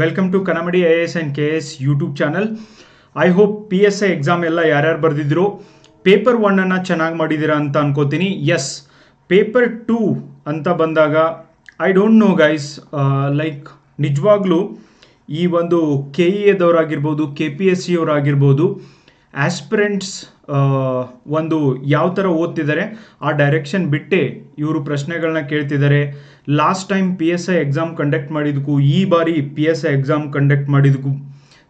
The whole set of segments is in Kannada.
Welcome to Kanamadi I S and K S YouTube channel I hope P S I exam ಎಲ್ಲ ಯಾರ್ಯಾರು ಬರೆದಿದ್ರು ಪೇಪರ್ ಒನ್ನನ್ನು ಚೆನ್ನಾಗಿ ಮಾಡಿದ್ದೀರಾ ಅಂತ ಅನ್ಕೋತೀನಿ. ಎಸ್ ಪೇಪರ್ ಟೂ ಅಂತ ಬಂದಾಗ I don't know guys like ನಿಜವಾಗ್ಲೂ ಈ ಒಂದು ಕೆ ಇ ಎದವರಾಗಿರ್ಬೋದು ಕೆ ಪಿ ಎಸ್ ಸಿ ಅವರಾಗಿರ್ಬೋದು ಆಸ್ಪಿರೆಂಟ್ಸ್ ಒಂದು ಯಾವ ಥರ ಓದ್ತಿದ್ದಾರೆ, ಆ ಡೈರೆಕ್ಷನ್ ಬಿಟ್ಟೆ ಇವರು ಪ್ರಶ್ನೆಗಳನ್ನ ಕೇಳ್ತಿದ್ದಾರೆ. Last time P S I exam conduct ಮಾಡಿದ್ದಕ್ಕೂ ಈ ಬಾರಿ P S I exam conduct ಮಾಡಿದ್ದಕ್ಕೂ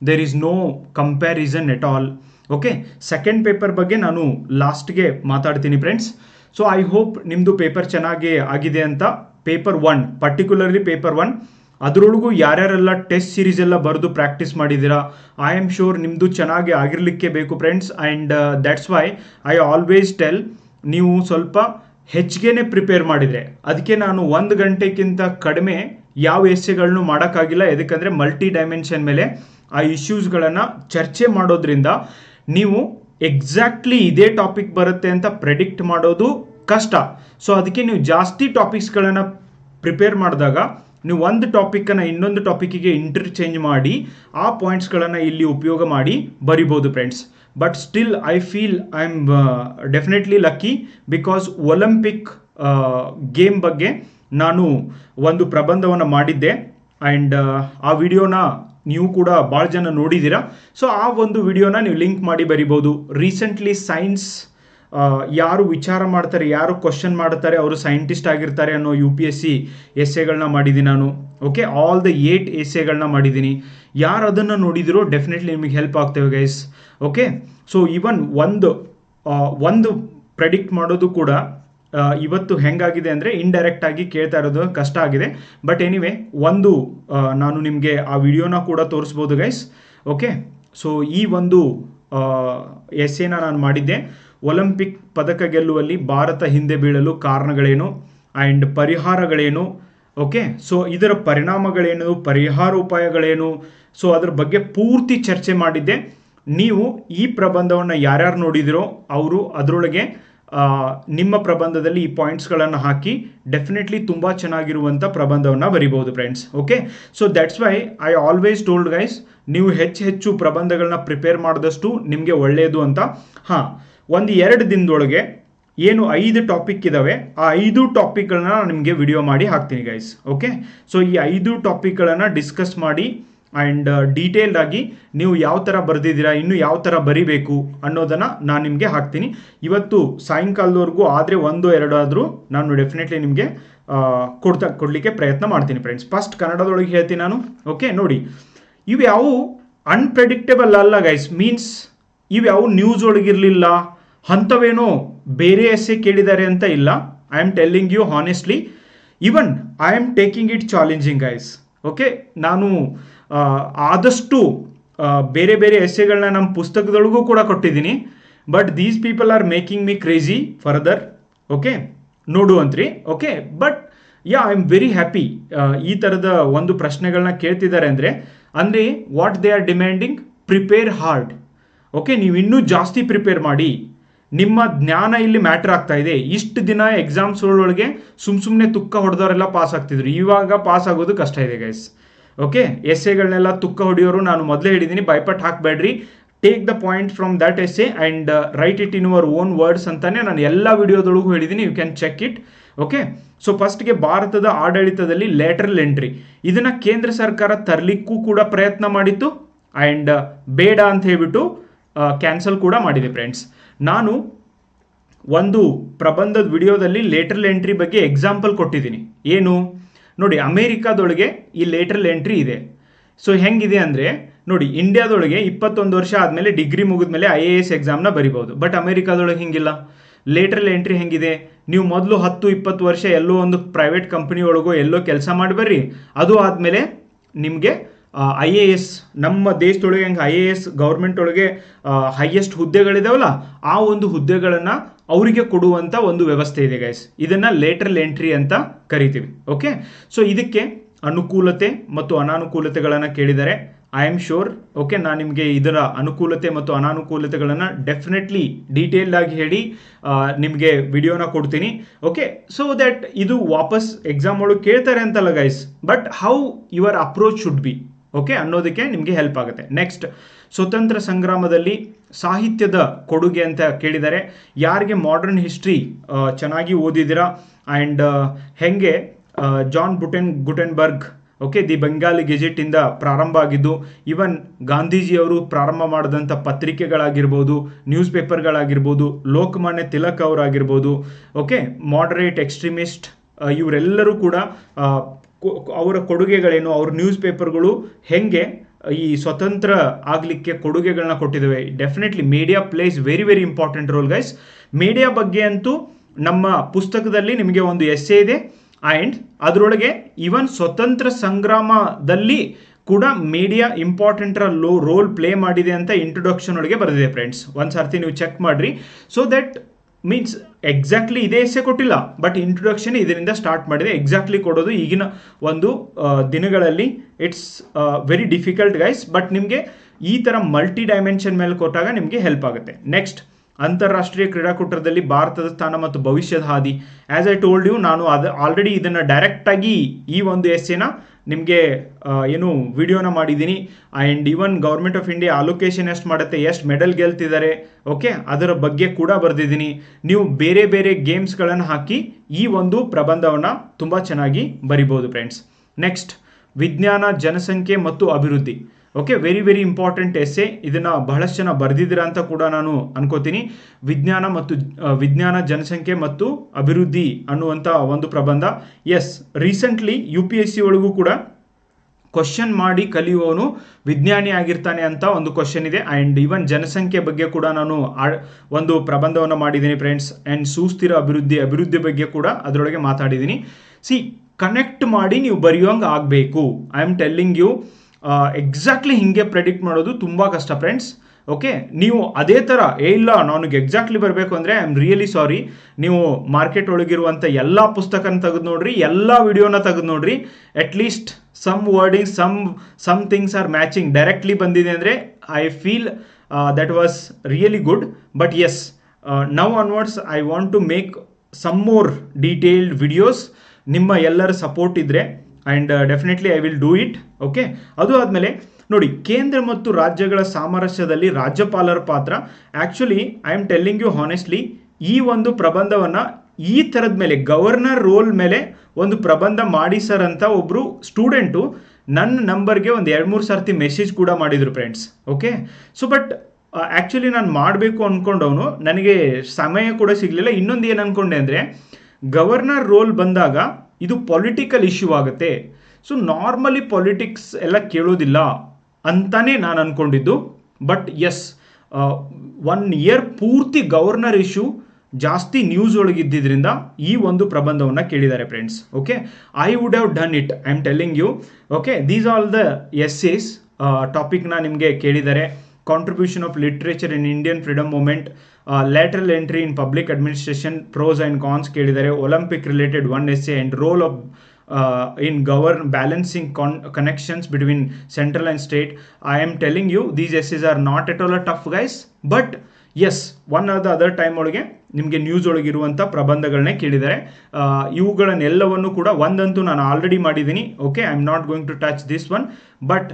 there is no comparison at all okay second paper ಬಗ್ಗೆ ನಾನು ಲಾಸ್ಟ್ಗೆ ಮಾತಾಡ್ತೀನಿ ಫ್ರೆಂಡ್ಸ್ ಸೊ ಐ ಹೋಪ್ ನಿಮ್ಮದು ಪೇಪರ್ ಚೆನ್ನಾಗಿ ಆಗಿದೆ ಅಂತ. Paper one particularly paper one ಅದರೊಳಗೂ ಯಾರ್ಯಾರೆಲ್ಲ ಟೆಸ್ಟ್ ಸೀರೀಸ್ ಎಲ್ಲ ಬರೆದು ಪ್ರಾಕ್ಟೀಸ್ ಮಾಡಿದ್ದೀರಾ ಐ ಆಮ್ ಶೋರ್ ನಿಮ್ಮದು ಚೆನ್ನಾಗಿ ಆಗಿರಲಿಕ್ಕೆ ಬೇಕು friends and that's why I always tell ನೀವು ಸ್ವಲ್ಪ ಹೆಚ್ಚಿಗೆನೇ ಪ್ರಿಪೇರ್ ಮಾಡಿದರೆ. ಅದಕ್ಕೆ ನಾನು ಒಂದು ಗಂಟೆಗಿಂತ ಕಡಿಮೆ ಯಾವ ಎಸ್ಸೆಗಳನ್ನು ಮಾಡೋಕ್ಕಾಗಿಲ್ಲ. ಯಾಕಂದರೆ ಮಲ್ಟಿ ಡೈಮೆನ್ಷನ್ ಮೇಲೆ ಆ ಇಶ್ಯೂಸ್ಗಳನ್ನು ಚರ್ಚೆ ಮಾಡೋದ್ರಿಂದ ನೀವು ಎಕ್ಸಾಕ್ಟ್ಲಿ ಇದೇ ಟಾಪಿಕ್ ಬರುತ್ತೆ ಅಂತ ಪ್ರೆಡಿಕ್ಟ್ ಮಾಡೋದು ಕಷ್ಟ. ಸೊ ಅದಕ್ಕೆ ನೀವು ಜಾಸ್ತಿ ಟಾಪಿಕ್ಸ್ಗಳನ್ನು ಪ್ರಿಪೇರ್ ಮಾಡಿದಾಗ ನೀವು ಒಂದು ಟಾಪಿಕ್ಕನ್ನು ಇನ್ನೊಂದು ಟಾಪಿಕ್ಕಿಗೆ ಇಂಟರ್ಚೇಂಜ್ ಮಾಡಿ, ಆ ಪಾಯಿಂಟ್ಸ್ಗಳನ್ನು ಇಲ್ಲಿ ಉಪಯೋಗ ಮಾಡಿ ಬರಿಬೋದು friends but still I feel I am definitely lucky because Olympic game ಬಗ್ಗೆ ನಾನು ಒಂದು ಪ್ರಬಂಧವನ್ನು ಮಾಡಿದ್ದೆ. ಆ್ಯಂಡ್ ಆ ವಿಡಿಯೋನ ನೀವು ಕೂಡ ಭಾಳ ಜನ ನೋಡಿದ್ದೀರಾ ಸೊ ಆ ಒಂದು ವಿಡಿಯೋನ ನೀವು ಲಿಂಕ್ ಮಾಡಿ ಬರಿಬೋದು. ರೀಸೆಂಟ್ಲಿ ಸೈನ್ಸ್ ಯಾರು ವಿಚಾರ ಮಾಡ್ತಾರೆ, ಯಾರು ಕ್ವಶನ್ ಮಾಡ್ತಾರೆ ಅವರು ಸೈಂಟಿಸ್ಟ್ ಆಗಿರ್ತಾರೆ ಅನ್ನೋ ಯು ಪಿ ಎಸ್ ಸಿ ಎಸ್ಸೆಗಳನ್ನ ಮಾಡಿದ್ದೀನಿ ನಾನು. ಓಕೆ ಆಲ್ ದ ಏಟ್ ಎಸ್ಸೆಗಳನ್ನ ಮಾಡಿದ್ದೀನಿ. ಯಾರು ಅದನ್ನು ನೋಡಿದಿರೋ ಡೆಫಿನೆಟ್ಲಿ ನಿಮಗೆ ಹೆಲ್ಪ್ ಆಗ್ತೇವೆ ಗೈಸ್ ಓಕೆ ಸೊ ಈವನ್ ಒಂದು ಒಂದು ಪ್ರೆಡಿಕ್ಟ್ ಮಾಡೋದು ಕೂಡ ಇವತ್ತು ಹೆಂಗಾಗಿದೆ ಅಂದರೆ ಇಂಡೈರೆಕ್ಟ್ ಆಗಿ ಕೇಳ್ತಾ ಇರೋದು ಕಷ್ಟ ಆಗಿದೆ. ಬಟ್ ಎನಿವೆ ಒಂದು ನಾನು ನಿಮಗೆ ಆ ವಿಡಿಯೋನ ಕೂಡ ತೋರಿಸ್ಬೋದು ಗೈಸ್ ಓಕೆ ಸೊ ಈ ಒಂದು ಎಸ್ಸೆನ ನಾನು ಮಾಡಿದ್ದೆ. ಒಲಿಂಪಿಕ್ ಪದಕ ಗೆಲ್ಲುವಲ್ಲಿ ಭಾರತ ಹಿಂದೆ ಬೀಳಲು ಕಾರಣಗಳೇನು ಆ್ಯಂಡ್ ಪರಿಹಾರಗಳೇನು? ಓಕೆ ಸೊ ಇದರ ಪರಿಣಾಮಗಳೇನು? ಪರಿಹಾರ ಉಪಾಯಗಳೇನು? ಸೊ ಅದ್ರ ಬಗ್ಗೆ ಪೂರ್ತಿ ಚರ್ಚೆ ಮಾಡಿದ್ದೆ. ನೀವು ಈ ಪ್ರಬಂಧವನ್ನು ಯಾರ್ಯಾರು ನೋಡಿದಿರೋ ಅವರು ಅದರೊಳಗೆ ನಿಮ್ಮ ಪ್ರಬಂಧದಲ್ಲಿ ಈ ಪಾಯಿಂಟ್ಸ್ಗಳನ್ನು ಹಾಕಿ ಡೆಫಿನೆಟ್ಲಿ ತುಂಬ ಚೆನ್ನಾಗಿರುವಂಥ ಪ್ರಬಂಧವನ್ನು ಬರಿಬೋದು friends okay so that's why I always told guys ನೀವು ಹೆಚ್ಚು ಹೆಚ್ಚು ಪ್ರಬಂಧಗಳನ್ನ ಪ್ರಿಪೇರ್ ಮಾಡಿದಷ್ಟು ನಿಮಗೆ ಒಳ್ಳೆಯದು ಅಂತ. ಹಾಂ ಒಂದು ಎರಡು ದಿನದೊಳಗೆ ಏನು ಐದು ಟಾಪಿಕ್ ಇದ್ದಾವೆ ಆ ಐದು ಟಾಪಿಕ್ಗಳನ್ನ ನಾನು ನಿಮಗೆ ವಿಡಿಯೋ ಮಾಡಿ ಹಾಕ್ತೀನಿ ಗೈಸ್ ಓಕೆ ಸೊ ಈ ಐದು ಟಾಪಿಕ್ಗಳನ್ನು ಡಿಸ್ಕಸ್ ಮಾಡಿ ಆ್ಯಂಡ್ ಡೀಟೇಲ್ಡ್ ಆಗಿ ನೀವು ಯಾವ ಥರ ಬರೆದಿದ್ದೀರಾ, ಇನ್ನು ಯಾವ ಥರ ಬರಿಬೇಕು ಅನ್ನೋದನ್ನು ನಾನು ನಿಮಗೆ ಹಾಕ್ತೀನಿ. ಇವತ್ತು ಸಾಯಂಕಾಲದವರೆಗೂ ಆದರೆ ಒಂದು, ಎರಡು ಆದರೂ ನಾನು ಡೆಫಿನೆಟ್ಲಿ ನಿಮಗೆ ಕೊಡ್ತಾ, ಕೊಡಲಿಕ್ಕೆ ಪ್ರಯತ್ನ ಮಾಡ್ತೀನಿ ಫ್ರೆಂಡ್ಸ್ ಫಸ್ಟ್ ಕನ್ನಡದೊಳಗೆ ಹೇಳ್ತೀನಿ ನಾನು ಓಕೆ ನೋಡಿ ಇವು ಯಾವು ಅನ್ಪ್ರೆಡಿಕ್ಟೇಬಲ್ ಅಲ್ಲ ಗೈಸ್ ಮೀನ್ಸ್ ಇವು ಯಾವ ನ್ಯೂಸ್ ಒಳಗಿರಲಿಲ್ಲ ಅಂಥವೇನೋ ಬೇರೆ ಎಸ್ಸೆ ಕೇಳಿದ್ದಾರೆ ಅಂತ ಇಲ್ಲ. I am telling you honestly even I am taking it challenging guys okay ನಾನು ಆದಷ್ಟು ಬೇರೆ ಬೇರೆ ಎಸ್ಸೆಗಳನ್ನ ನಮ್ಮ ಪುಸ್ತಕದೊಳಗೂ ಕೂಡ ಕೊಟ್ಟಿದ್ದೀನಿ. But these people are making me crazy further okay ನೋಡುವಂತ್ರಿ okay but yeah I am very happy ಈ ಥರದ ಒಂದು ಪ್ರಶ್ನೆಗಳನ್ನ ಕೇಳ್ತಿದ್ದಾರೆ ಅಂದರೆ ಅಂದರೆ what they are demanding prepare hard okay ನೀವು ಇನ್ನೂ ಜಾಸ್ತಿ ಪ್ರಿಪೇರ್ ಮಾಡಿ. ನಿಮ್ಮ ಜ್ಞಾನ ಇಲ್ಲಿ ಮ್ಯಾಟ್ರ್ ಆಗ್ತಾ ಇದೆ. ಇಷ್ಟು ದಿನ ಎಕ್ಸಾಮ್ಸ್ ಒಳಗೆ ಸುಮ್ ಸುಮ್ಮನೆ ತುಕ್ಕ ಹೊಡೆದವರೆಲ್ಲ ಪಾಸ್ ಆಗ್ತಿದ್ರು. ಇವಾಗ ಪಾಸ್ ಆಗೋದು ಕಷ್ಟ ಇದೆ ಗೈಸ್ ಓಕೆ ಎಸ್ಸೆಗಳನ್ನೆಲ್ಲ ತುಕ್ಕ ಹೊಡೆಯೋರು ನಾನು ಮೊದಲೇ ಹೇಳಿದ್ದೀನಿ ಬೈಪಟ್ ಹಾಕಬೇಡ್ರಿ. Take the point from that a and write it in your own words ಅಂತಾನೆ ನಾನು ಎಲ್ಲ ವಿಡಿಯೋದೊಳಗೂ ಹೇಳಿದ್ದೀನಿ you can check it okay so ಫಸ್ಟ್ಗೆ ಭಾರತದ ಆಡಳಿತದಲ್ಲಿ ಲೇಟ್ರಲ್ ಎಂಟ್ರಿ ಇದನ್ನು ಕೇಂದ್ರ ಸರ್ಕಾರ ತರಲಿಕ್ಕೂ ಕೂಡ ಪ್ರಯತ್ನ ಮಾಡಿತ್ತು. ಆ್ಯಂಡ್ ಬೇಡ ಅಂತ ಹೇಳ್ಬಿಟ್ಟು ಕ್ಯಾನ್ಸಲ್ ಕೂಡ ಮಾಡಿದೆ ಫ್ರೆಂಡ್ಸ್ ನಾನು ಒಂದು ಪ್ರಬಂಧದ ವಿಡಿಯೋದಲ್ಲಿ ಲೇಟ್ರಲ್ ಎಂಟ್ರಿ ಬಗ್ಗೆ ಎಕ್ಸಾಂಪಲ್ ಕೊಟ್ಟಿದ್ದೀನಿ. ಏನು? ನೋಡಿ, ಅಮೇರಿಕಾದೊಳಗೆ ಈ ಲೇಟ್ರಲ್ ಎಂಟ್ರಿ ಇದೆ. ಸೊ ಹೆಂಗಿದೆ ಅಂದರೆ, ನೋಡಿ, ಇಂಡಿಯಾದೊಳಗೆ ಇಪ್ಪತ್ತೊಂದು ವರ್ಷ ಆದಮೇಲೆ ಡಿಗ್ರಿ ಮುಗಿದ್ಮೇಲೆ ಐ ಎ ಎಸ್ ಎಕ್ಸಾಮ್ನ ಬರಿಬೋದು. ಬಟ್ ಅಮೇರಿಕಾದೊಳಗೆ ಹಿಂಗಿಲ್ಲ. ಲೇಟ್ರಲ್ ಎಂಟ್ರಿ ಹೆಂಗಿದೆ? ನೀವು ಮೊದಲು ಹತ್ತು, ಇಪ್ಪತ್ತು ವರ್ಷ ಎಲ್ಲೋ ಒಂದು ಪ್ರೈವೇಟ್ ಕಂಪ್ನಿ ಒಳಗೋ ಎಲ್ಲೋ ಕೆಲಸ ಮಾಡಿ ಬರ್ರಿ. ಅದು ಆದಮೇಲೆ ನಿಮಗೆ ಐ ಎ ಎಸ್ ನಮ್ಮ ದೇಶದೊಳಗೆ ಹೆಂಗೆ ಐ ಎ ಎಸ್ ಗೌರ್ಮೆಂಟ್ ಒಳಗೆ ಹೈಯೆಸ್ಟ್ ಹುದ್ದೆಗಳಿದಾವಲ್ಲ, ಆ ಒಂದು ಹುದ್ದೆಗಳನ್ನು ಅವರಿಗೆ ಕೊಡುವಂಥ ಒಂದು ವ್ಯವಸ್ಥೆ ಇದೆ ಗೈಸ್ ಇದನ್ನು ಲೇಟ್ರಲ್ ಎಂಟ್ರಿ ಅಂತ ಕರಿತೀವಿ ಓಕೆ ಸೊ ಇದಕ್ಕೆ ಅನುಕೂಲತೆ ಮತ್ತು ಅನಾನುಕೂಲತೆಗಳನ್ನು ಕೇಳಿದರೆ ಐ ಆಮ್ ಶೋರ್ ಓಕೆ ನಾನು ನಿಮಗೆ ಇದರ ಅನುಕೂಲತೆ ಮತ್ತು ಅನಾನುಕೂಲತೆಗಳನ್ನು ಡೆಫಿನೆಟ್ಲಿ ಡೀಟೇಲ್ಡ್ ಆಗಿ ಹೇಳಿ ನಿಮಗೆ ವಿಡಿಯೋನ ಕೊಡ್ತೀನಿ ಓಕೆ ಸೊ ದಟ್ ಇದು ವಾಪಸ್ ಎಕ್ಸಾಮ್ ಒಳಗೆ ಕೇಳ್ತಾರೆ ಅಂತಲ್ಲ guys but how your approach should be okay ಅನ್ನೋದಕ್ಕೆ ನಿಮಗೆ ಹೆಲ್ಪ್ ಆಗುತ್ತೆ. ನೆಕ್ಸ್ಟ್ ಸ್ವತಂತ್ರ ಸಂಗ್ರಾಮದಲ್ಲಿ ಸಾಹಿತ್ಯದ ಕೊಡುಗೆ ಅಂತ ಕೇಳಿದ್ದಾರೆ ಯಾರಿಗೆ ಮಾಡರ್ನ್ ಹಿಸ್ಟ್ರಿ ಚೆನ್ನಾಗಿ ಓದಿದ್ದೀರಾ? ಆ್ಯಂಡ್ ಹೆಂಗೆ John Buten Gutenberg okay the Bengali ಗೆಜೆಟಿಂದ ಪ್ರಾರಂಭ ಆಗಿದ್ದು ಇವನ್ ಗಾಂಧೀಜಿಯವರು ಪ್ರಾರಂಭ ಮಾಡಿದಂಥ ಪತ್ರಿಕೆಗಳಾಗಿರ್ಬೋದು ನ್ಯೂಸ್ ಪೇಪರ್ಗಳಾಗಿರ್ಬೋದು ಲೋಕಮಾನ್ಯ ತಿಲಕ್ ಅವರಾಗಿರ್ಬೋದು ಓಕೆ ಮಾಡರೇಟ್ ಎಕ್ಸ್ಟ್ರೀಮಿಸ್ಟ್ ಇವರೆಲ್ಲರೂ ಕೂಡ ಅವರ ಕೊಡುಗೆಗಳೇನು, ಅವ್ರ ನ್ಯೂಸ್ ಪೇಪರ್ಗಳು ಹೆಂಗೆ, ಈ ಸ್ವತಂತ್ರ ಆಗಲಿಕ್ಕೆ ಕೊಡುಗೆಗಳನ್ನ ಕೊಟ್ಟಿದ್ದಾವೆ. Definitely media plays very very important role guys media ಬಗ್ಗೆ ಅಂತೂ ನಮ್ಮ ಪುಸ್ತಕದಲ್ಲಿ ನಿಮಗೆ ಒಂದು ಎಸ್ಸೆ ಇದೆ. ಆ್ಯಂಡ್ ಅದರೊಳಗೆ ಈವನ್ ಸ್ವತಂತ್ರ ಸಂಗ್ರಾಮದಲ್ಲಿ ಕೂಡ media important low role play ಮಾಡಿದೆ ಅಂತ ಇಂಟ್ರೊಡಕ್ಷನ್ ಒಳಗೆ ಬರೆದಿದೆ ಫ್ರೆಂಡ್ಸ್ ಒಂದು ಸರ್ತಿ ನೀವು ಚೆಕ್ ಮಾಡಿರಿ. ಸೊ ದಟ್ ಮೀನ್ಸ್ ಎಕ್ಸಾಕ್ಟ್ಲಿ ಇದೇ ಎಸ್ಸೆ ಕೊಟ್ಟಿಲ್ಲ ಬಟ್ ಇಂಟ್ರೊಡಕ್ಷನ್ ಇದರಿಂದ ಸ್ಟಾರ್ಟ್ ಮಾಡಿದೆ. ಎಕ್ಸಾಕ್ಟ್ಲಿ ಕೊಡೋದು ಈಗಿನ ಒಂದು ದಿನಗಳಲ್ಲಿ it's very difficult guys but ನಿಮಗೆ ಈ ಥರ ಮಲ್ಟಿ ಡೈಮೆನ್ಷನ್ ಮೇಲೆ ಕೊಟ್ಟಾಗ ನಿಮಗೆ ಹೆಲ್ಪ್ ಆಗುತ್ತೆ. ನೆಕ್ಸ್ಟ್ ಅಂತಾರಾಷ್ಟ್ರೀಯ ಕ್ರೀಡಾಕೂಟದಲ್ಲಿ ಭಾರತದ ಸ್ಥಾನ ಮತ್ತು ಭವಿಷ್ಯದ ಹಾದಿ. ಆ್ಯಸ್ ಐ ಟೋಲ್ಡ್ ಯು ನಾನು ಅದು ಆಲ್ರೆಡಿ ಇದನ್ನು ಡೈರೆಕ್ಟಾಗಿ ಈ ಒಂದು ಎಸ್ಸೆನ ನಿಮಗೆ ಏನು ವಿಡಿಯೋನ ಮಾಡಿದ್ದೀನಿ. And even government of India allocation ಎಷ್ಟು ಮಾಡುತ್ತೆ, ಎಷ್ಟು ಮೆಡಲ್ ಗೆಲ್ತಿದ್ದಾರೆ ಓಕೆ ಅದರ ಬಗ್ಗೆ ಕೂಡ ಬರೆದಿದ್ದೀನಿ. ನೀವು ಬೇರೆ ಬೇರೆ ಗೇಮ್ಸ್ಗಳನ್ನು ಹಾಕಿ ಈ ಒಂದು ಪ್ರಬಂಧವನ್ನು ತುಂಬ ಚೆನ್ನಾಗಿ ಬರಿಬೋದು ಫ್ರೆಂಡ್ಸ್ ನೆಕ್ಸ್ಟ್ ವಿಜ್ಞಾನ, ಜನಸಂಖ್ಯೆ ಮತ್ತು ಅಭಿವೃದ್ಧಿ. Okay very very important essay ಇದನ್ನು ಬಹಳಷ್ಟು ಜನ ಬರೆದಿದ್ದೀರಾ ಅಂತ ಕೂಡ ನಾನು ಅನ್ಕೋತೀನಿ. ವಿಜ್ಞಾನ ಮತ್ತು ವಿಜ್ಞಾನ, ಜನಸಂಖ್ಯೆ ಮತ್ತು ಅಭಿವೃದ್ಧಿ ಅನ್ನುವಂಥ ಒಂದು ಪ್ರಬಂಧ. Yes recently U P S C ಒಳಗೂ ಕೂಡ ಕ್ವಶನ್ ಮಾಡಿ ಕಲಿಯುವವನು ವಿಜ್ಞಾನಿ ಆಗಿರ್ತಾನೆ ಅಂತ ಒಂದು ಕ್ವಶನ್ ಇದೆ. ಆ್ಯಂಡ್ ಈವನ್ ಜನಸಂಖ್ಯೆ ಬಗ್ಗೆ ಕೂಡ ನಾನು ಒಂದು ಪ್ರಬಂಧವನ್ನು ಮಾಡಿದ್ದೀನಿ ಫ್ರೆಂಡ್ಸ್ ಆ್ಯಂಡ್ ಸುಸ್ಥಿರ ಅಭಿವೃದ್ಧಿ ಅಭಿವೃದ್ಧಿ ಬಗ್ಗೆ ಕೂಡ ಅದರೊಳಗೆ ಮಾತಾಡಿದ್ದೀನಿ. ಸಿ ಕನೆಕ್ಟ್ ಮಾಡಿ ನೀವು ಬರೆಯುವಂಗೆ ಆಗಬೇಕು. I am telling you exactly ಹಿಂಗೆ ಪ್ರೆಡಿಕ್ಟ್ ಮಾಡೋದು ತುಂಬ ಕಷ್ಟ ಫ್ರೆಂಡ್ಸ್ ಓಕೆ ನೀವು ಅದೇ ಥರ ಏ ಇಲ್ಲ, ನನಗೆ ಎಕ್ಸಾಕ್ಟ್ಲಿ ಬರಬೇಕು ಅಂದರೆ ಐ ಆಮ್ ರಿಯಲಿ ಸಾರಿ ನೀವು ಮಾರ್ಕೆಟ್ ಒಳಗಿರುವಂಥ ಎಲ್ಲ ಪುಸ್ತಕನ ತೆಗೆದು ನೋಡ್ರಿ, ಎಲ್ಲ ವಿಡಿಯೋನ ತೆಗೆದು ನೋಡ್ರಿ. At least some wording some some things are matching directly ಬಂದಿದೆ ಅಂದರೆ I feel that was really good but yes now onwards I want to make some more detailed videos ನಿಮ್ಮ ಎಲ್ಲರ ಸಪೋರ್ಟ್ ಇದ್ದರೆ and definitely I will do it okay ಅದು ಆದಮೇಲೆ, ನೋಡಿ, ಕೇಂದ್ರ ಮತ್ತು ರಾಜ್ಯಗಳ ಸಾಮರಸ್ಯದಲ್ಲಿ ರಾಜ್ಯಪಾಲರ ಪಾತ್ರ. Actually I am telling you honestly ಈ ಒಂದು ಪ್ರಬಂಧವನ್ನು ಈ ಥರದ ಮೇಲೆ ಗವರ್ನರ್ ರೋಲ್ ಮೇಲೆ ಒಂದು ಪ್ರಬಂಧ ಮಾಡಿ ಸರ್ ಅಂತ ಒಬ್ಬರು ಸ್ಟೂಡೆಂಟು ನನ್ನ ನಂಬರ್ಗೆ ಒಂದು ಎರಡು ಮೂರು ಸರ್ತಿ ಮೆಸೇಜ್ ಕೂಡ ಮಾಡಿದರು friends okay so but actually ನಾನು ಮಾಡಬೇಕು ಅಂದ್ಕೊಂಡವನು ನನಗೆ ಸಮಯ ಕೂಡ ಸಿಗಲಿಲ್ಲ. ಇನ್ನೊಂದು ಏನು ಅಂದ್ಕೊಂಡೆ ಅಂದರೆ ಗವರ್ನರ್ ರೋಲ್ ಬಂದಾಗ ಇದು ಪೊಲಿಟಿಕಲ್ ಇಶ್ಯೂ ಆಗುತ್ತೆ. ಸೊ ನಾರ್ಮಲಿ ಪೊಲಿಟಿಕ್ಸ್ ಎಲ್ಲ ಕೇಳೋದಿಲ್ಲ ಅಂತಾನೆ ನಾನು ಅಂದ್ಕೊಂಡಿದ್ದು ಬಟ್ ಎಸ್ ಒನ್ ಇಯರ್ ಪೂರ್ತಿ ಗವರ್ನರ್ ಇಶ್ಯೂ ಜಾಸ್ತಿ ನ್ಯೂಸ್ ಒಳಗಿದ್ದರಿಂದ ಈ ಒಂದು ಪ್ರಬಂಧವನ್ನು ಕೇಳಿದ್ದಾರೆ friends okay I would have done it I am telling you okay these all the essays ಟಾಪಿಕ್ನ ನಿಮಗೆ ಕೇಳಿದ್ದಾರೆ. Contribution of literature in Indian freedom movement lateral entry in public administration pros and cons ಕೇಳಿದ್ದಾರೆ Olympic related one essay and role of in govern balancing con connections between central and state I am telling you these essays are not at all a tough guys but yes one or the other time ಒಳಗೆ ನಿಮಗೆ ನ್ಯೂಸ್ ಒಳಗಿರುವಂಥ ಪ್ರಬಂಧಗಳನ್ನೇ ಕೇಳಿದ್ದಾರೆ ಆ, ಇವುಗಳನ್ನೆಲ್ಲವನ್ನು ಕೂಡ ಒಂದಂತೂ ನಾನು ಆಲ್ರೆಡಿ ಮಾಡಿದ್ದೀನಿ. Okay I am not going to touch this one but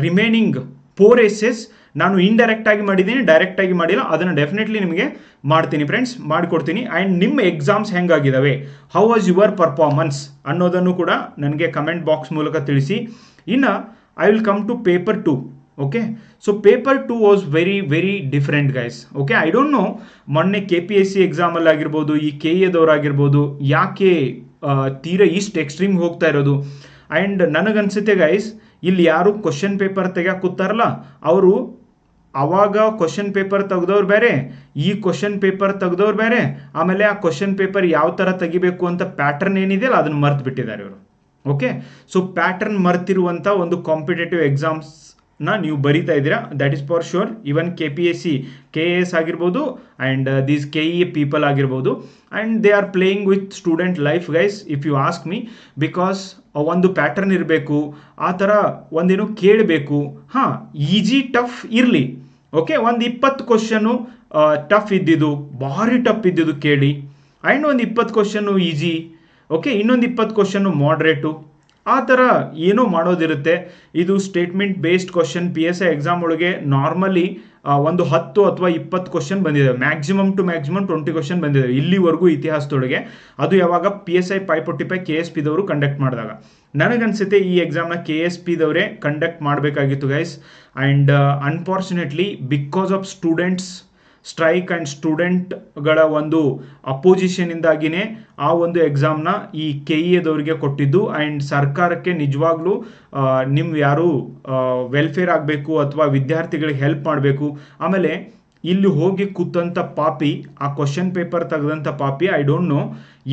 remaining four essays ನಾನು ಇಂಡೈರೆಕ್ಟ್ ಆಗಿ ಮಾಡಿದ್ದೀನಿ ಡೈರೆಕ್ಟ್ ಆಗಿ ಮಾಡಿಲ್ಲ. ಅದನ್ನು ಡೆಫಿನೆಟ್ಲಿ ನಿಮಗೆ ಮಾಡ್ತೀನಿ ಫ್ರೆಂಡ್ಸ್ ಮಾಡಿಕೊಡ್ತೀನಿ. ಆ್ಯಂಡ್ ನಿಮ್ಮ ಎಕ್ಸಾಮ್ಸ್ ಹೆಂಗಾಗಿದ್ದಾವೆ ಹೌ ವಾಸ್ ಯುವರ್ ಪರ್ಫಾರ್ಮೆನ್ಸ್ ಅನ್ನೋದನ್ನು ಕೂಡ ನನಗೆ ಕಮೆಂಟ್ ಬಾಕ್ಸ್ ಮೂಲಕ ತಿಳಿಸಿ. ಇನ್ನು I will come to paper two okay so paper two was very very different guys okay I don't know ಮೊನ್ನೆ ಕೆ ಪಿ ಎಸ್ ಸಿ ಎಕ್ಸಾಮಲ್ಲಿ ಆಗಿರ್ಬೋದು ಈ ಕೆ ಎದವರಾಗಿರ್ಬೋದು ಯಾಕೆ ಆ, ತೀರಾ ಇಷ್ಟು ಎಕ್ಸ್ಟ್ರೀಮ್ ಹೋಗ್ತಾ ಇರೋದು? ಆ್ಯಂಡ್ ನನಗನ್ಸುತ್ತೆ ಗೈಸ್ ಇಲ್ಲಿ ಯಾರು ಕ್ವಶನ್ ಪೇಪರ್ ತೆಗಿಯಕ್ಕೆ ಕೂತಾರಲ್ಲ ಅವರು ಅವಾಗ ಕ್ವಶನ್ ಪೇಪರ್ ತೆಗೆದವ್ರು ಬೇರೆ, ಈ ಕ್ವಶನ್ ಪೇಪರ್ ತೆಗೆದವ್ರು ಬೇರೆ, ಆಮೇಲೆ ಆ ಕ್ವಶನ್ ಪೇಪರ್ ಯಾವ ಥರ ತೆಗಿಬೇಕು ಅಂತ ಪ್ಯಾಟರ್ನ್ ಏನಿದೆಯಲ್ಲ ಅದನ್ನು ಮರ್ತು ಬಿಟ್ಟಿದ್ದಾರೆ ಇವರು. ಓಕೆ ಸೊ ಪ್ಯಾಟರ್ನ್ ಮರ್ತಿರುವಂಥ ಒಂದು ಕಾಂಪಿಟೇಟಿವ್ ಎಕ್ಸಾಮ್ಸ್ನ ನೀವು ಬರಿತಾ ಇದ್ದೀರಾ. That is for sure even K P S C K A S ಆಗಿರ್ಬೋದು and these K E people ಆಗಿರ್ಬೋದು. And they are playing with student life guys if you ask me because ಒಂದು ಪ್ಯಾಟರ್ನ್ ಇರಬೇಕು, ಆ ಥರ ಒಂದೇನು ಕೇಳಬೇಕು. ಹಾಂ ಈಜಿ ಟಫ್ ಇರಲಿ. ಓಕೆ ಒಂದು ಇಪ್ಪತ್ತು ಕ್ವಶನ್ನು ಟಫ್ ಇದ್ದಿದ್ದು, ಭಾರಿ ಟಫ್ ಇದ್ದಿದ್ದು ಕೇಳಿ. ಆ್ಯಂಡ್ ಒಂದು ಇಪ್ಪತ್ತು ಕ್ವಶನ್ನು ಈಜಿ ಓಕೆ ಇನ್ನೊಂದು ಇಪ್ಪತ್ತು ಕ್ವಶನ್ನು ಮಾಡ್ರೇಟು ಆ ಥರ ಏನೋ ಮಾಡೋದಿರುತ್ತೆ. ಇದು statement based question P S I exam ಒಳಗೆ ನಾರ್ಮಲಿ ಒಂದು ಹತ್ತು ಅಥವಾ ಇಪ್ಪತ್ತು ಕ್ವಶನ್ ಬಂದಿದೆ. Maximum to maximum twenty question ಬಂದಿದೆ. ಇಲ್ಲಿವರೆಗೂ ಇತಿಹಾಸದೊಳಗೆ. ಅದು ಯಾವಾಗ P S I five forty five K S ಪಿದವರು conduct ಮಾಡಿದಾಗ. ನನಗನ್ಸುತ್ತೆ ಈ ಎಕ್ಸಾಮ್ನ ಕೆ ಎಸ್ ಪಿದವರೇ ಕಂಡಕ್ಟ್ ಮಾಡಬೇಕಾಗಿತ್ತು guys and unfortunately because of students strike and ಸ್ಟೂಡೆಂಟ್ಗಳ ಒಂದು ಅಪೋಸಿಷನಿಂದಾಗಿಯೇ ಆ ಒಂದು ಎಕ್ಸಾಮ್ನ ಈ ಕೆ ಇ ಎದವರಿಗೆ ಕೊಟ್ಟಿದ್ದು. ಆ್ಯಂಡ್ ಸರ್ಕಾರಕ್ಕೆ ನಿಜವಾಗ್ಲೂ ನಿಮ್ಮ ಯಾರು ವೆಲ್ಫೇರ್ ಆಗಬೇಕು ಅಥವಾ ವಿದ್ಯಾರ್ಥಿಗಳಿಗೆ ಹೆಲ್ಪ್ ಮಾಡಬೇಕು. ಆಮೇಲೆ ಇಲ್ಲಿ ಹೋಗಿ ಕೂತಂಥ ಪಾಪಿ, ಆ ಕ್ವಶನ್ ಪೇಪರ್ ತೆಗೆದಂಥ ಪಾಪಿ ಐ ಡೋಂಟ್ ನೋ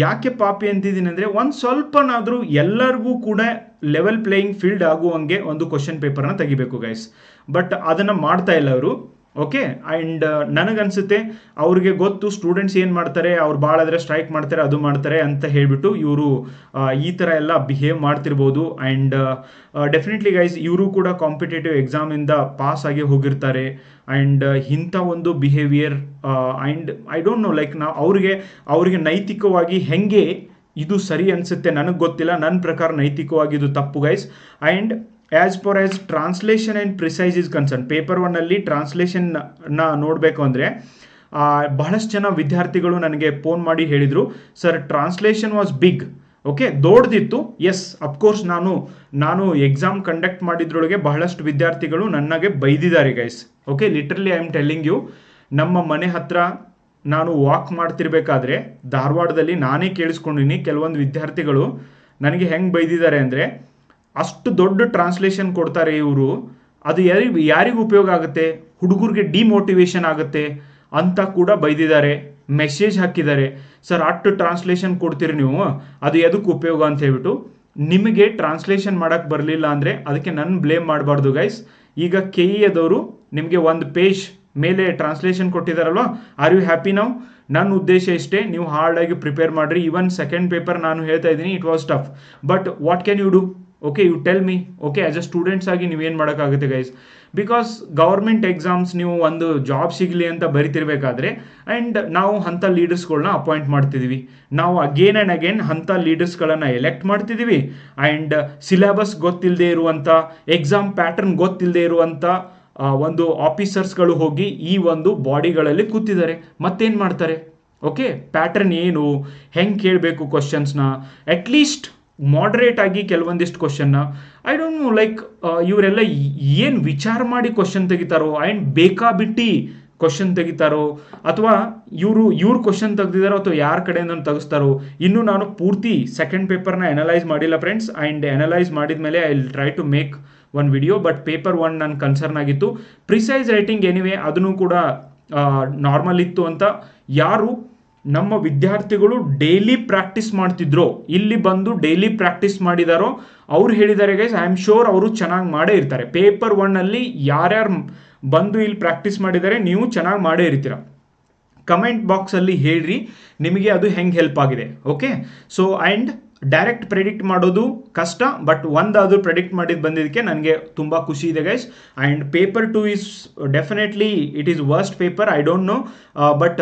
ಯಾಕೆ ಪಾಪಿ ಅಂತಿದ್ದೀನಿ ಅಂದರೆ ಒಂದು ಸ್ವಲ್ಪನಾದರೂ ಎಲ್ಲರಿಗೂ ಕೂಡ ಲೆವೆಲ್ ಪ್ಲೇಯಿಂಗ್ ಫೀಲ್ಡ್ ಆಗುವಂಗೆ ಒಂದು ಕ್ವಶನ್ ಪೇಪರ್ನ ತೆಗಿಬೇಕು ಗೈಸ್ ಬಟ್ ಅದನ್ನು ಮಾಡ್ತಾ ಇಲ್ಲ ಅವರು. ಓಕೆ ಆ್ಯಂಡ್ ನನಗನ್ಸುತ್ತೆ ಅವ್ರಿಗೆ ಗೊತ್ತು ಸ್ಟೂಡೆಂಟ್ಸ್ ಏನು ಮಾಡ್ತಾರೆ, ಅವ್ರು ಭಾಳಾದರೆ ಸ್ಟ್ರೈಕ್ ಮಾಡ್ತಾರೆ, ಅದು ಮಾಡ್ತಾರೆ ಅಂತ ಹೇಳಿಬಿಟ್ಟು ಇವರು ಈ ಥರ ಎಲ್ಲ ಬಿಹೇವ್ ಮಾಡ್ತಿರ್ಬೋದು. ಆ್ಯಂಡ್ ಡೆಫಿನೆಟ್ಲಿ ಗೈಸ್ ಇವರು ಕೂಡ ಕಾಂಪಿಟೇಟಿವ್ ಎಕ್ಸಾಮಿಂದ ಪಾಸ್ ಆಗಿ ಹೋಗಿರ್ತಾರೆ. ಆ್ಯಂಡ್ ಇಂಥ ಒಂದು behaviour and I don't know like ನಾವು ಅವ್ರಿಗೆ ಅವ್ರಿಗೆ ನೈತಿಕವಾಗಿ ಹೆಂಗೆ ಇದು ಸರಿ ಅನಿಸುತ್ತೆ ನನಗೆ ಗೊತ್ತಿಲ್ಲ. ನನ್ನ ಪ್ರಕಾರ ನೈತಿಕವಾಗಿ ಇದು ತಪ್ಪು guys and as far as translation and precise is concern paper ಒನ್ನಲ್ಲಿ ಟ್ರಾನ್ಸ್ಲೇಷನ್ನ ನೋಡಬೇಕು ಅಂದರೆ ಬಹಳಷ್ಟು ಜನ ವಿದ್ಯಾರ್ಥಿಗಳು ನನಗೆ ಫೋನ್ ಮಾಡಿ ಹೇಳಿದರು sir translation was big okay ದೊಡ್ಡದಿತ್ತು. Yes of course ನಾನು ನಾನು ಎಕ್ಸಾಮ್ ಕಂಡಕ್ಟ್ ಮಾಡಿದ್ರೊಳಗೆ ಬಹಳಷ್ಟು ವಿದ್ಯಾರ್ಥಿಗಳು ನನಗೆ ಬೈದಿದ್ದಾರೆ guys okay literally I am telling you ನಮ್ಮ ಮನೆ ಹತ್ರ ನಾನು ವಾಕ್ ಮಾಡ್ತಿರ್ಬೇಕಾದ್ರೆ, ಧಾರವಾಡದಲ್ಲಿ ನಾನೇ ಕೇಳಿಸ್ಕೊಂಡಿನಿ, ಕೆಲವೊಂದು ವಿದ್ಯಾರ್ಥಿಗಳು ನನಗೆ ಹೆಂಗೆ ಬೈದಿದ್ದಾರೆ ಅಂದರೆ ಅಷ್ಟು ದೊಡ್ಡ ಟ್ರಾನ್ಸ್ಲೇಷನ್ ಕೊಡ್ತಾರೆ ಇವರು. ಅದು ಯಾರಿಗೆ ಯಾರಿಗೂ ಉಪಯೋಗ ಆಗುತ್ತೆ? ಹುಡುಗರಿಗೆ ಡಿಮೋಟಿವೇಶನ್ ಆಗುತ್ತೆ ಅಂತ ಕೂಡ ಬೈದಿದ್ದಾರೆ. ಮೆಸೇಜ್ ಹಾಕಿದ್ದಾರೆ. ಸರ್, ಅಷ್ಟು ಟ್ರಾನ್ಸ್ಲೇಷನ್ ಕೊಡ್ತೀರಿ ನೀವು? ಅದು ಎದಕ್ಕೆ ಉಪಯೋಗ? ಅಂತ ಹೇಳ್ಬಿಟ್ಟು, ನಿಮಗೆ ಟ್ರಾನ್ಸ್ಲೇಷನ್ ಮಾಡೋಕ್ಕೆ ಬರಲಿಲ್ಲ ಅಂದರೆ ಅದಕ್ಕೆ ನನ್ನ ಬ್ಲೇಮ್ ಮಾಡಬಾರ್ದು ಗೈಸ್ ಈಗ ಕೆ ಇ ನಿಮಗೆ ಒಂದು ಪೇಜ್ ಮೇಲೆ ಟ್ರಾನ್ಸ್ಲೇಷನ್ ಕೊಟ್ಟಿದ್ದಾರಲ್ವ ಆರ್ ಯು ಹ್ಯಾಪಿ ನಾವು ನನ್ನ ಉದ್ದೇಶ ಇಷ್ಟೇ, ನೀವು ಹಾರ್ಡಾಗಿ ಪ್ರಿಪೇರ್ ಮಾಡಿರಿ. ಈವನ್ ಸೆಕೆಂಡ್ ಪೇಪರ್ ನಾನು ಹೇಳ್ತಾ ಇದ್ದೀನಿ it was tough but what can you do okay you tell me okay as a students ಆಗಿ ನೀವೇನು ಮಾಡೋಕ್ಕಾಗುತ್ತೆ ಗೈಸ್ ಬಿಕಾಸ್ ಗೌರ್ಮೆಂಟ್ ಎಕ್ಸಾಮ್ಸ್ ನೀವು ಒಂದು ಜಾಬ್ ಸಿಗಲಿ ಅಂತ ಬರಿತಿರ್ಬೇಕಾದ್ರೆ ಆ್ಯಂಡ್ ನಾವು ಅಂಥ ಲೀಡರ್ಸ್ಗಳನ್ನ ಅಪಾಯಿಂಟ್ ಮಾಡ್ತಿದ್ದೀವಿ ನಾವು ಅಗೇನ್ ಆ್ಯಂಡ್ ಅಗೇನ್ ಅಂಥ ಲೀಡರ್ಸ್ಗಳನ್ನು ಎಲೆಕ್ಟ್ ಮಾಡ್ತಿದ್ದೀವಿ ಆ್ಯಂಡ್ ಸಿಲೆಬಸ್ ಗೊತ್ತಿಲ್ಲದೆ ಇರುವಂಥ ಎಕ್ಸಾಮ್ ಪ್ಯಾಟರ್ನ್ ಗೊತ್ತಿಲ್ಲದೆ ಇರುವಂಥ ಒಂದು ಆಫೀಸರ್ಸ್ಗಳು ಹೋಗಿ ಈ ಒಂದು ಬಾಡಿಗಳಲ್ಲಿ ಕೂತಿದ್ದಾರೆ. ಮತ್ತೇನು ಮಾಡ್ತಾರೆ? ಓಕೆ ಪ್ಯಾಟರ್ನ್ ಏನು? ಹೆಂಗೆ ಕೇಳಬೇಕು ಕ್ವಶನ್ಸ್ನ ಅಟ್ಲೀಸ್ಟ್ ಮಾಡ್ರೇಟ್ ಆಗಿ ಕೆಲವೊಂದಿಷ್ಟು ಕ್ವಶನ್ನ ಐ ಡೋಂಟ್ ನೋ ಲೈಕ್ ಇವರೆಲ್ಲ ಏನು ವಿಚಾರ ಮಾಡಿ ಕ್ವಶನ್ ತೆಗಿತಾರೋ ಆ್ಯಂಡ್ ಬೇಕಾಬಿಟ್ಟಿ ಕ್ವಶನ್ ತೆಗಿತಾರೋ, ಅಥವಾ ಇವರು, ಇವ್ರು ಕ್ವಶನ್ ತೆಗ್ದಿದಾರೋ ಅಥವಾ ಯಾರ ಕಡೆಯಿಂದ ತಗಿಸ್ತಾರೋ, ಇನ್ನೂ ನಾನು ಪೂರ್ತಿ ಸೆಕೆಂಡ್ ಪೇಪರ್ನ ಅನಲೈಸ್ ಮಾಡಿಲ್ಲ ಫ್ರೆಂಡ್ಸ್ ಆ್ಯಂಡ್ ಅನಲೈಸ್ ಮಾಡಿದ ಮೇಲೆ I will try to make one video but paper one ನನ್ನ ಕನ್ಸರ್ನ್ ಆಗಿತ್ತು. ಪ್ರಿಸೈಸ್ ರೈಟಿಂಗ್ ಎನಿವೆ ಅದನ್ನು ಕೂಡ ನಾರ್ಮಲ್ ಇತ್ತು ಅಂತ ಯಾರು ನಮ್ಮ ವಿದ್ಯಾರ್ಥಿಗಳು ಡೈಲಿ ಪ್ರಾಕ್ಟೀಸ್ ಮಾಡ್ತಿದ್ರು. ಇಲ್ಲಿ ಬಂದು ಡೈಲಿ ಪ್ರಾಕ್ಟೀಸ್ ಮಾಡಿದಾರೋ, ಅವ್ರು ಹೇಳಿದ್ದಾರೆ ಗೈಸ್ ಐ ಆಮ್ ಶೋರ್ ಅವರು ಚೆನ್ನಾಗಿ ಮಾಡೇ ಇರ್ತಾರೆ. ಪೇಪರ್ ಒನ್ನಲ್ಲಿ ಯಾರ್ಯಾರು ಬಂದು ಇಲ್ಲಿ ಪ್ರಾಕ್ಟೀಸ್ ಮಾಡಿದ್ದಾರೆ ನೀವು ಚೆನ್ನಾಗಿ ಮಾಡೇ ಇರ್ತೀರ. ಕಮೆಂಟ್ ಬಾಕ್ಸಲ್ಲಿ ಹೇಳ್ರಿ, ನಿಮಗೆ ಅದು ಹೆಂಗೆ ಹೆಲ್ಪ್ ಆಗಿದೆ. Okay so and direct predict ಮಾಡೋದು ಕಷ್ಟ ಬಟ್ ಒಂದಾದರೂ ಪ್ರೆಡಿಕ್ಟ್ ಮಾಡಿದ್ದು ಬಂದಿದ್ದಕ್ಕೆ ನನಗೆ ತುಂಬ ಖುಷಿ ಇದೆ guys and paper two is definitely it is worst paper I don't know but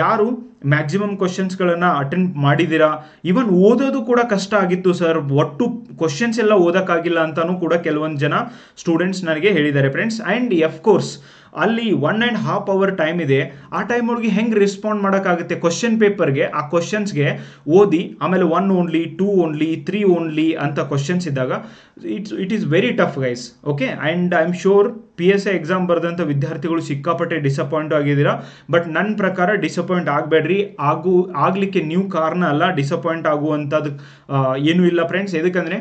ಯಾರು ಮ್ಯಾಕ್ಸಿಮಮ್ ಕ್ವಶನ್ಸ್ಗಳನ್ನು ಅಟೆಂಡ್ ಮಾಡಿದ್ದೀರಾ? ಈವನ್ ಓದೋದು ಕೂಡ ಕಷ್ಟ ಆಗಿತ್ತು ಸರ್ ಒಟ್ಟು ಕ್ವಶನ್ಸ್ ಎಲ್ಲ ಓದೋಕ್ಕಾಗಿಲ್ಲ ಅಂತಲೂ ಕೂಡ ಕೆಲವೊಂದು ಜನ ಸ್ಟೂಡೆಂಟ್ಸ್ ನನಗೆ ಹೇಳಿದ್ದಾರೆ ಫ್ರೆಂಡ್ಸ್ ಆ್ಯಂಡ್ ಎಫ್ ಕೋರ್ಸ್ ಅಲ್ಲಿ one and half hour time ಇದೆ. ಆ ಟೈಮ್ ಒಳಗೆ ಹೆಂಗೆ ರೆಸ್ಪಾಂಡ್ ಮಾಡೋಕ್ಕಾಗುತ್ತೆ? ಕ್ವಶನ್ ಪೇಪರ್ಗೆ ಆ ಕ್ವಶನ್ಸ್ಗೆ ಓದಿ, ಆಮೇಲೆ one only two only three only ಅಂತ ಕ್ವಶನ್ಸ್ ಇದ್ದಾಗ it's it is very tough guys okay and I am sure P S I exam ಬರೆದಂಥ ವಿದ್ಯಾರ್ಥಿಗಳು ಸಿಕ್ಕಾಪಟ್ಟೆ ಡಿಸಪಾಯಿಂಟ್ ಆಗಿದ್ದೀರಾ. ಬಟ್ ನನ್ನ ಪ್ರಕಾರ ಡಿಸಪಾಯಿಂಟ್ ಆಗಬೇಡ್ರಿ. ಆಗು, ಆಗಲಿಕ್ಕೆ ನೀವು ಕಾರಣ ಅಲ್ಲ. ಡಿಸಪಾಯಿಂಟ್ ಆಗುವಂಥದ್ದು ಏನೂ ಇಲ್ಲ ಫ್ರೆಂಡ್ಸ್ ಎದಕ್ಕಂದರೆ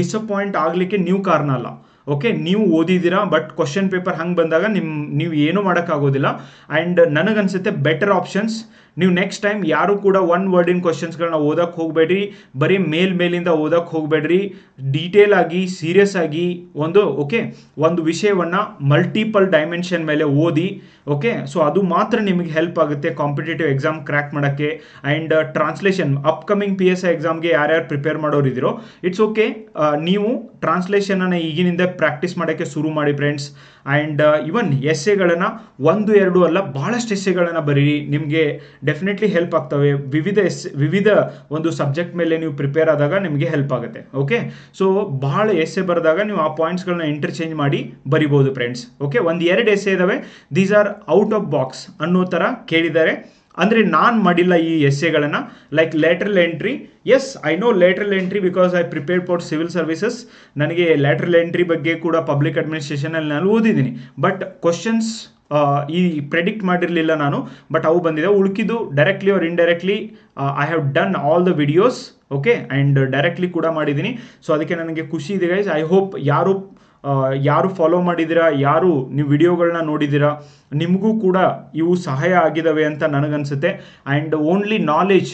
ಡಿಸಪಾಯಿಂಟ್ ಆಗಲಿಕ್ಕೆ ನೀವು ಕಾರಣ ಅಲ್ಲ. ಓಕೆ ನೀವು ಓದಿದ್ದೀರಾ ಬಟ್ ಕ್ವಶನ್ ಪೇಪರ್ ಹಂಗೆ ಬಂದಾಗ ನಿಮ್ಮ ನೀವು ಏನೂ ಮಾಡೋಕ್ಕಾಗೋದಿಲ್ಲ. ಆ್ಯಂಡ್ ನನಗನ್ಸುತ್ತೆ ಬೆಟರ್ ಆಪ್ಷನ್ಸ್ ನೀವು ನೆಕ್ಸ್ಟ್ ಟೈಮ್ ಯಾರು ಕೂಡ ಒನ್ ವರ್ಡಿನ ಕ್ವಶನ್ಸ್ಗಳನ್ನ ಓದಕ್ಕೆ ಹೋಗಬೇಡ್ರಿ, ಬರೀ ಮೇಲ್ ಮೇಲಿಂದ ಓದಕ್ಕೆ ಹೋಗಬೇಡ್ರಿ. ಡೀಟೇಲ್ ಆಗಿ ಸೀರಿಯಸ್ ಆಗಿ ಒಂದು ಓಕೆ ಒಂದು ವಿಷಯವನ್ನು ಮಲ್ಟಿಪಲ್ ಡೈಮೆನ್ಷನ್ ಮೇಲೆ ಓದಿ ಓಕೆ ಸೊ ಅದು ಮಾತ್ರ ನಿಮಗೆ ಹೆಲ್ಪ್ ಆಗುತ್ತೆ ಕಾಂಪಿಟೇಟಿವ್ ಎಕ್ಸಾಮ್ ಕ್ರ್ಯಾಕ್ ಮಾಡೋಕ್ಕೆ and translation upcoming P S I ಎಕ್ಸಾಮ್ಗೆ ಯಾರ್ಯಾರು ಪ್ರಿಪೇರ್ ಮಾಡೋರಿದ್ದೀರೋ ಇಟ್ಸ್ ಓಕೆ ನೀವು ಟ್ರಾನ್ಸ್ಲೇಷನನ್ನು ಈಗಿನಿಂದ ಪ್ರಾಕ್ಟೀಸ್ ಮಾಡೋಕ್ಕೆ ಶುರು ಮಾಡಿ ಫ್ರೆಂಡ್ಸ್ ಆ್ಯಂಡ್ ಇವನ್ ಎಸ್ಸೆಗಳನ್ನು ಒಂದು, ಎರಡು ಅಲ್ಲ ಭಾಳಷ್ಟು ಎಸ್ಸೆಗಳನ್ನು ಬರೀರಿ. ನಿಮಗೆ ಡೆಫಿನೆಟ್ಲಿ ಹೆಲ್ಪ್ ಆಗ್ತವೆ. ವಿವಿಧ ಎಸ್, ವಿವಿಧ ಒಂದು ಸಬ್ಜೆಕ್ಟ್ ಮೇಲೆ ನೀವು ಪ್ರಿಪೇರ್ ಆದಾಗ ನಿಮಗೆ ಹೆಲ್ಪ್ ಆಗುತ್ತೆ. ಓಕೆ ಸೊ ಭಾಳ ಎಸ್ಸೆ ಬರೆದಾಗ ನೀವು ಆ ಪಾಯಿಂಟ್ಸ್ಗಳನ್ನ ಇಂಟರ್ಚೇಂಜ್ ಮಾಡಿ ಬರಿಬೋದು ಫ್ರೆಂಡ್ಸ್ ಓಕೆ ಒಂದು, ಎರಡು ಎಸ್ಸೆ ಇದ್ದಾವೆ these are out of box ಅನ್ನೋ ಥರ ಕೇಳಿದ್ದಾರೆ. ಅಂದರೆ ನಾನು ಮಾಡಿಲ್ಲ ಈ ಎಸ್ಸೆಗಳನ್ನು like lateral entry yes I know lateral entry because I prepare for civil services ನನಗೆ ಲ್ಯಾಟ್ರಲ್ ಎಂಟ್ರಿ ಬಗ್ಗೆ ಕೂಡ ಪಬ್ಲಿಕ್ ಅಡ್ಮಿನಿಸ್ಟ್ರೇಷನಲ್ಲಿ ನಾನು ಓದಿದ್ದೀನಿ. ಬಟ್ ಕ್ವಶನ್ಸ್ ಈ ಪ್ರೆಡಿಕ್ಟ್ ಮಾಡಿರಲಿಲ್ಲ ನಾನು. ಬಟ್ ಅವು ಬಂದಿದೆ. ಉಳ್ಕಿದ್ದು directly or indirectly I have done all the videos okay and directly ಕೂಡ ಮಾಡಿದ್ದೀನಿ. ಸೊ ಅದಕ್ಕೆ ನನಗೆ ಖುಷಿ ಇದೆ ಗೈಸ್ ಐ ಹೋಪ್ ಯಾರು ಯಾರು ಫಾಲೋ ಮಾಡಿದ್ದೀರಾ, ಯಾರು ನೀವು ವಿಡಿಯೋಗಳನ್ನ ನೋಡಿದ್ದೀರಾ, ನಿಮಗೂ ಕೂಡ ಇವು ಸಹಾಯ ಆಗಿದ್ದಾವೆ ಅಂತ ನನಗನ್ಸುತ್ತೆ. ಆ್ಯಂಡ್ ಓನ್ಲಿ ನಾಲೆಜ್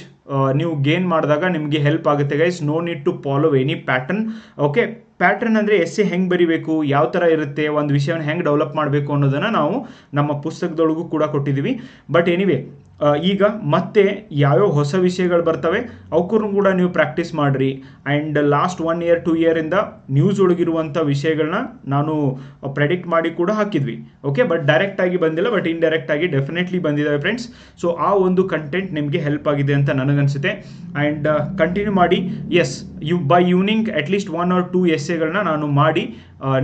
ನೀವು ಗೇನ್ ಮಾಡಿದಾಗ ನಿಮಗೆ ಹೆಲ್ಪ್ ಆಗುತ್ತೆ guys no need to follow any pattern okay pattern ಅಂದರೆ ಎಸ್ಸೆ ಹೆಂಗೆ ಬರಿಬೇಕು, ಯಾವ ಥರ ಇರುತ್ತೆ, ಒಂದು ವಿಷಯವನ್ನು ಹೆಂಗೆ ಡೆವಲಪ್ ಮಾಡಬೇಕು ಅನ್ನೋದನ್ನು ನಾವು ನಮ್ಮ ಪುಸ್ತಕದೊಳಗೂ ಕೂಡ ಕೊಟ್ಟಿದ್ದೀವಿ ಬಟ್ ಎನಿವೆ ಈಗ ಮತ್ತೆ ಯಾವ್ಯಾವ ಹೊಸ ವಿಷಯಗಳು ಬರ್ತವೆ ಅವಕ್ಕೂ ಕೂಡ ನೀವು ಪ್ರಾಕ್ಟೀಸ್ ಮಾಡಿರಿ. And last one year two ಇಯರಿಂದ news ಒಳಗಿರುವಂಥ ವಿಷಯಗಳನ್ನ ನಾನು ಪ್ರೆಡಿಕ್ಟ್ ಮಾಡಿ ಕೂಡ ಹಾಕಿದ್ವಿ. ಓಕೆ ಬಟ್ ಡೈರೆಕ್ಟಾಗಿ ಬಂದಿಲ್ಲ ಬಟ್ ಇಂಡೈರೆಕ್ಟ್ ಆಗಿ ಡೆಫಿನೆಟ್ಲಿ ಬಂದಿದ್ದಾವೆ ಫ್ರೆಂಡ್ಸ್ ಸೊ ಆ ಒಂದು ಕಂಟೆಂಟ್ ನಿಮಗೆ ಹೆಲ್ಪ್ ಆಗಿದೆ ಅಂತ ನನಗನ್ಸುತ್ತೆ. ಆ್ಯಂಡ್ ಕಂಟಿನ್ಯೂ ಮಾಡಿ. Yes you by evening at least one or two ಎಸ್ಸೆಗಳನ್ನ ನಾನು ಮಾಡಿ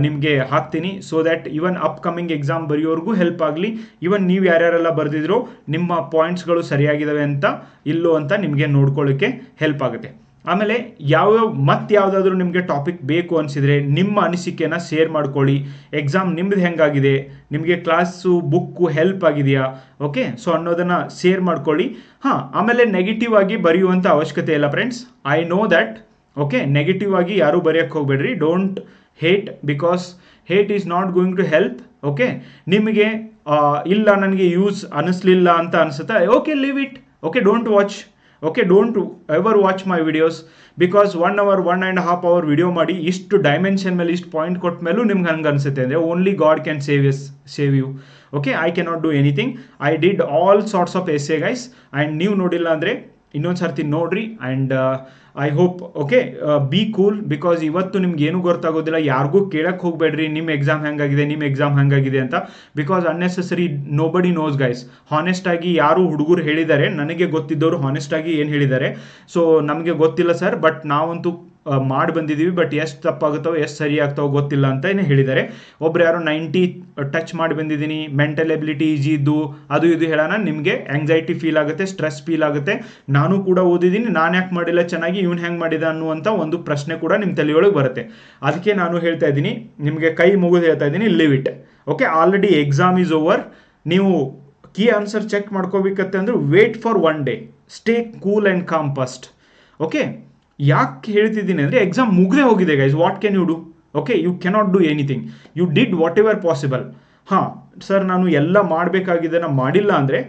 ನಿಮಗೆ ಹಾಕ್ತೀನಿ. So that even upcoming exam ಬರೆಯೋರ್ಗೂ help ಆಗಲಿ. ಇವನ್ ನೀವು ಯಾರ್ಯಾರೆಲ್ಲ ಬರೆದಿದ್ರು, ನಿಮ್ಮ ಪಾಯಿಂಟ್ಸ್ಗಳು ಸರಿಯಾಗಿದ್ದಾವೆ ಅಂತ, ಇಲ್ಲೋ ಅಂತ ನಿಮಗೆ ನೋಡ್ಕೊಳ್ಳೋಕ್ಕೆ ಹೆಲ್ಪ್ ಆಗುತ್ತೆ. ಆಮೇಲೆ ಯಾವ್ಯಾವ, ಮತ್ತೆ ಯಾವುದಾದ್ರೂ ನಿಮಗೆ ಟಾಪಿಕ್ ಬೇಕು ಅನಿಸಿದರೆ ನಿಮ್ಮ ಅನಿಸಿಕೆನ ಶೇರ್ ಮಾಡ್ಕೊಳ್ಳಿ. ಎಕ್ಸಾಮ್ ನಿಮ್ದು ಹೆಂಗಾಗಿದೆ? ನಿಮಗೆ ಕ್ಲಾಸು ಬುಕ್ಕು ಹೆಲ್ಪ್ ಆಗಿದೆಯಾ? ಓಕೆ ಸೊ ಅನ್ನೋದನ್ನು ಶೇರ್ ಮಾಡ್ಕೊಳ್ಳಿ. ಹಾಂ, ಆಮೇಲೆ ನೆಗೆಟಿವ್ ಆಗಿ ಬರೆಯುವಂಥ ಅವಶ್ಯಕತೆ ಇಲ್ಲ friends I know that okay negative ಆಗಿ ಯಾರೂ ಬರೆಯೋಕ್ಕೆ ಹೋಗಬೇಡ್ರಿ. Don't hate because hate is not going to help okay ನಿಮಗೆ ಇಲ್ಲ ನನಗೆ ಯೂಸ್ ಅನಿಸ್ಲಿಲ್ಲ ಅಂತ ಅನಿಸುತ್ತೆ. Okay leave it okay don't watch okay don't ever watch my videos because one hour one and half hour video ಮಾಡಿ ಇಷ್ಟು ಡೈಮೆನ್ಷನ್ ಮೇಲೆ, ಇಷ್ಟು ಪಾಯಿಂಟ್ ಕೊಟ್ಟ ಮೇಲೂ ನಿಮ್ಗೆ ಹಂಗೆ ಅನಿಸುತ್ತೆ ಅಂದರೆ only God can save yes save you okay I cannot do anything I did all sorts of essay guys and ನೀವು ನೋಡಿಲ್ಲ ಅಂದರೆ ಇನ್ನೊಂದು ಸರ್ತಿ ನೋಡ್ರಿ and I hope okay be cool because ಇವತ್ತು ನಿಮ್ಗೆ ಏನೂ ಗೊತ್ತಾಗೋದಿಲ್ಲ, ಯಾರಿಗೂ ಕೇಳಕ್ಕೆ ಹೋಗಬೇಡ್ರಿ ನಿಮ್ಮ ಎಕ್ಸಾಮ್ ಹೆಂಗಾಗಿದೆ ನಿಮ್ಮ ಎಕ್ಸಾಮ್ ಹೆಂಗಾಗಿದೆ ಅಂತ. Because unnecessary nobody knows guys honest ಆಗಿ ಯಾರು ಹುಡುಗರು ಹೇಳಿದ್ದಾರೆ, ನನಗೆ ಗೊತ್ತಿದ್ದವರು ಹಾನೆಸ್ಟಾಗಿ ಏನು ಹೇಳಿದ್ದಾರೆ. ಸೊ ನಮಗೆ ಗೊತ್ತಿಲ್ಲ ಸರ್ ಬಟ್ ನಾವಂತೂ ಮಾಡಿ ಬಂದಿದ್ದೀವಿ ಬಟ್ ಎಷ್ಟು ತಪ್ಪಾಗುತ್ತೋ, ಎಷ್ಟು ಸರಿ ಆಗ್ತಾವೋ ಗೊತ್ತಿಲ್ಲ ಅಂತ ಏನು ಹೇಳಿದ್ದಾರೆ. ಒಬ್ರು ಯಾರೋ ನೈಂಟಿ ಟಚ್ ಮಾಡಿ ಬಂದಿದ್ದೀನಿ ಮೆಂಟಲ್ ಎಬಿಲಿಟಿ ಈಜಿ ಇದ್ದು, ಅದು ಇದು ಹೇಳೋಣ, ನಿಮಗೆ ಆಂಗ್ಸೈಟಿ ಫೀಲ್ ಆಗುತ್ತೆ ಸ್ಟ್ರೆಸ್ ಫೀಲ್ ಆಗುತ್ತೆ. ನಾನು ಕೂಡ ಓದಿದ್ದೀನಿ, ನಾನು ಯಾಕೆ ಮಾಡಿಲ್ಲ ಚೆನ್ನಾಗಿ, ಇವ್ನು ಹೆಂಗೆ ಮಾಡಿದ ಅನ್ನುವಂಥ ಒಂದು ಪ್ರಶ್ನೆ ಕೂಡ ನಿಮ್ಮ ತಲೆಯೊಳಗೆ ಬರುತ್ತೆ. ಅದಕ್ಕೆ ನಾನು ಹೇಳ್ತಾ ಇದ್ದೀನಿ, ನಿಮಗೆ ಕೈ ಮುಗಿದು ಹೇಳ್ತಾ ಇದ್ದೀನಿ leave it okay already exam is over ನೀವು ಕೀ ಆನ್ಸರ್ ಚೆಕ್ ಮಾಡ್ಕೋಬೇಕತ್ತೆ ಅಂದ್ರೆ wait for one day stay cool and calm first okay ಯಾಕೆ ಹೇಳ್ತಿದ್ದೀನಿ ಅಂದರೆ ಎಕ್ಸಾಮ್ ಮುಗದೆ ಹೋಗಿದೆ guys what can you do okay you cannot do anything you did whatever possible ಹಾಂ ಸರ್ ನಾನು ಎಲ್ಲ ಮಾಡಬೇಕಾಗಿದ್ದನ್ನು ಮಾಡಿಲ್ಲ ಅಂದರೆ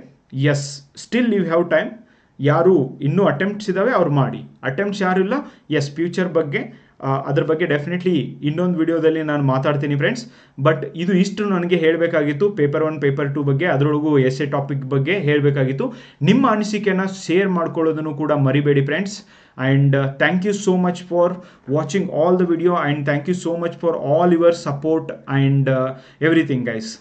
yes still you have time ಯಾರು ಇನ್ನೂ ಅಟೆಂಪ್ಟ್ಸ್ ಇದ್ದಾವೆ ಅವ್ರು ಮಾಡಿ. ಅಟೆಂಪ್ಟ್ಸ್ ಯಾರು ಇಲ್ಲ? ಎಸ್ ಫ್ಯೂಚರ್ ಬಗ್ಗೆ ಅದ್ರ ಬಗ್ಗೆ ಡೆಫಿನೆಟ್ಲಿ ಇನ್ನೊಂದು ವಿಡಿಯೋದಲ್ಲಿ ನಾನು ಮಾತಾಡ್ತೀನಿ ಫ್ರೆಂಡ್ಸ್ ಬಟ್ ಇದು ಇಷ್ಟು ನನಗೆ ಹೇಳಬೇಕಾಗಿತ್ತು. ಪೇಪರ್ ಒನ್ ಪೇಪರ್ ಟು ಬಗ್ಗೆ, ಅದರೊಳಗೂ ಎಸ್ ಎ ಟಾಪಿಕ್ ಬಗ್ಗೆ ಹೇಳಬೇಕಾಗಿತ್ತು. ನಿಮ್ಮ ಅನಿಸಿಕೆನ ಶೇರ್ ಮಾಡ್ಕೊಳ್ಳೋದನ್ನು ಕೂಡ ಮರಿಬೇಡಿ friends and uh, thank you so much for watching all the video and thank you so much for all your support and uh, everything guys.